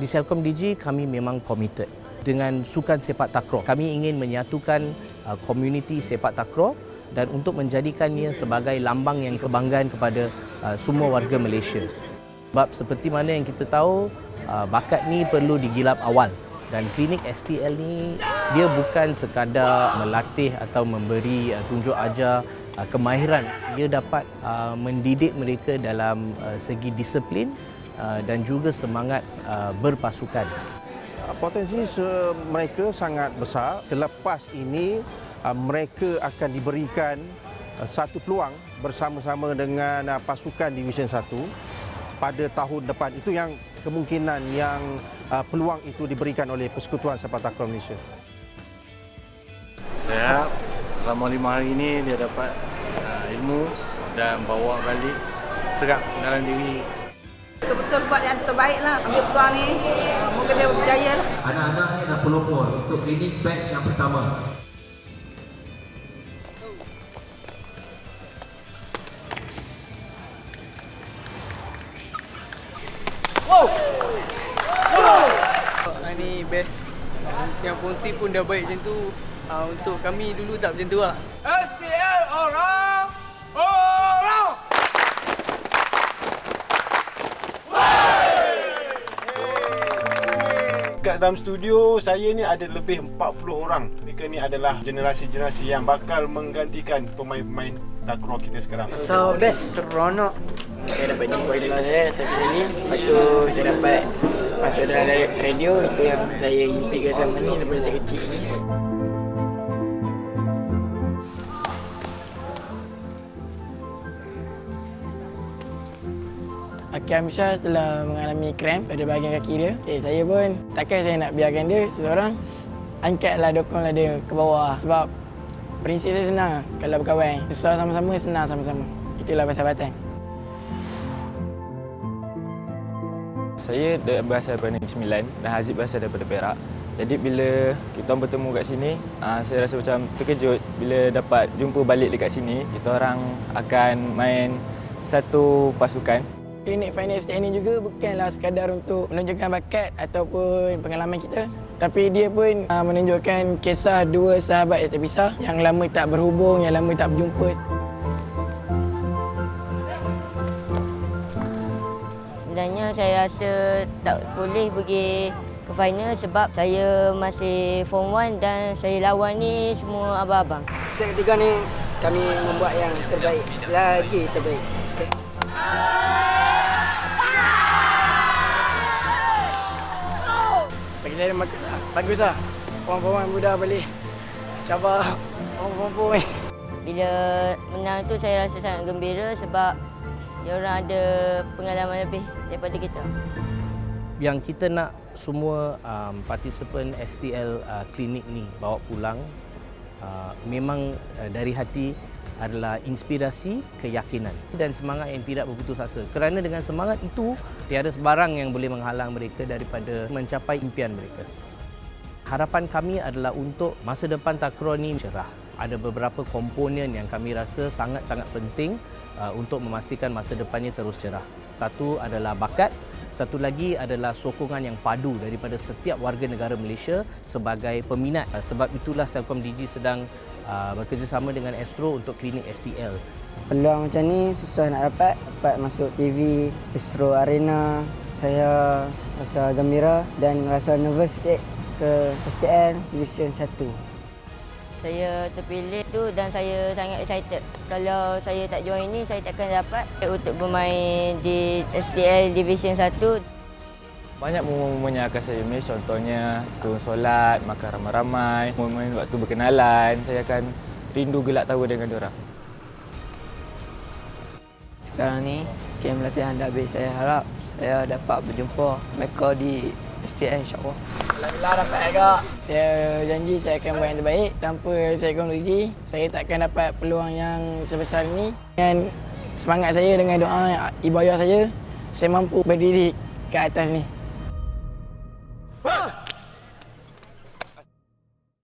Di Selcom DG kami memang committed dengan sukan sepak takraw. Kami ingin menyatukan uh, komuniti sepak takraw dan untuk menjadikannya sebagai lambang yang kebanggaan kepada uh, semua warga Malaysia. Sebab seperti mana yang kita tahu, uh, bakat ni perlu digilap awal dan klinik STL ni dia bukan sekadar melatih atau memberi uh, tunjuk ajar uh, kemahiran. Dia dapat uh, mendidik mereka dalam uh, segi disiplin uh, dan juga semangat uh, berpasukan. Potensi se- mereka sangat besar. Selepas ini uh, mereka akan diberikan uh, satu peluang bersama-sama dengan uh, pasukan Division 1 pada tahun depan. Itu yang kemungkinan yang uh, peluang itu diberikan oleh Persekutuan Sepak Takraw Malaysia. Saya selama lima hari ini dia dapat uh, ilmu dan bawa balik serap dalam diri Betul-betul buat yang terbaik lah ambil peluang ni. Moga dia berjaya lah. Anak-anak ni dah pelopor untuk klinik batch yang pertama. Best. Yang konti pun dah baik macam tu. Ah, untuk kami dulu tak macam tu lah. STL Kat dalam studio saya ni ada lebih 40 orang. Mereka ni adalah generasi-generasi yang bakal menggantikan pemain-pemain takraw kita sekarang. So best seronok. saya dapat jumpa idola saya saya sini lepas tu saya dapat masuk dalam radio itu yang saya impikan sama ni daripada saya kecil ni Aki Amsyah telah mengalami kram pada bahagian kaki dia. Okay, saya pun takkan saya nak biarkan dia seseorang angkatlah dokonglah dia ke bawah sebab prinsip saya senang kalau berkawan. Susah sama-sama, senang sama-sama. Itulah persahabatan. Saya berasal daripada Negeri Sembilan dan Hazib berasal daripada Perak. Jadi bila kita bertemu kat sini, uh, saya rasa macam terkejut bila dapat jumpa balik dekat sini. Kita orang akan main satu pasukan. Klinik finance ini juga bukanlah sekadar untuk menunjukkan bakat ataupun pengalaman kita. Tapi dia pun uh, menunjukkan kisah dua sahabat yang terpisah yang lama tak berhubung, yang lama tak berjumpa. Sebenarnya saya rasa tak boleh pergi ke final sebab saya masih form 1 dan saya lawan ni semua abang-abang. Set ketiga ni kami membuat yang terbaik, lagi terbaik. Okay. Bagus lah. Form-form muda boleh cabar form-form ni. Bila menang tu saya rasa sangat gembira sebab dia orang ada pengalaman lebih daripada kita. Yang kita nak semua um, partisipan STL uh, klinik ni bawa pulang uh, memang uh, dari hati adalah inspirasi, keyakinan dan semangat yang tidak berputus asa. Kerana dengan semangat itu, tiada sebarang yang boleh menghalang mereka daripada mencapai impian mereka. Harapan kami adalah untuk masa depan takraw ni cerah. Ada beberapa komponen yang kami rasa sangat-sangat penting uh, untuk memastikan masa depannya terus cerah. Satu adalah bakat, satu lagi adalah sokongan yang padu daripada setiap warga negara Malaysia sebagai peminat. Uh, sebab itulah Selcom DG sedang uh, bekerjasama dengan Astro untuk klinik STL. Peluang macam ni susah nak dapat. Dapat masuk TV, Astro Arena. Saya rasa gembira dan rasa nervous sikit ke STL Division 1. Saya terpilih tu dan saya sangat excited. Kalau saya tak join ni, saya takkan dapat untuk bermain di SDL Division 1. Banyak momen-momen yang akan saya miss. Contohnya turun solat, makan ramai-ramai, momen waktu berkenalan. Saya akan rindu gelak tahu dengan diorang. Sekarang ni game latihan dah habis. Saya harap saya dapat berjumpa mereka di STL insyaAllah. Alhamdulillah dapat agak. Saya janji saya akan buat yang terbaik. Tanpa saya teknologi, saya takkan dapat peluang yang sebesar ini. Dengan semangat saya dengan doa ibadah saya, saya mampu berdiri ke atas ni. Ha!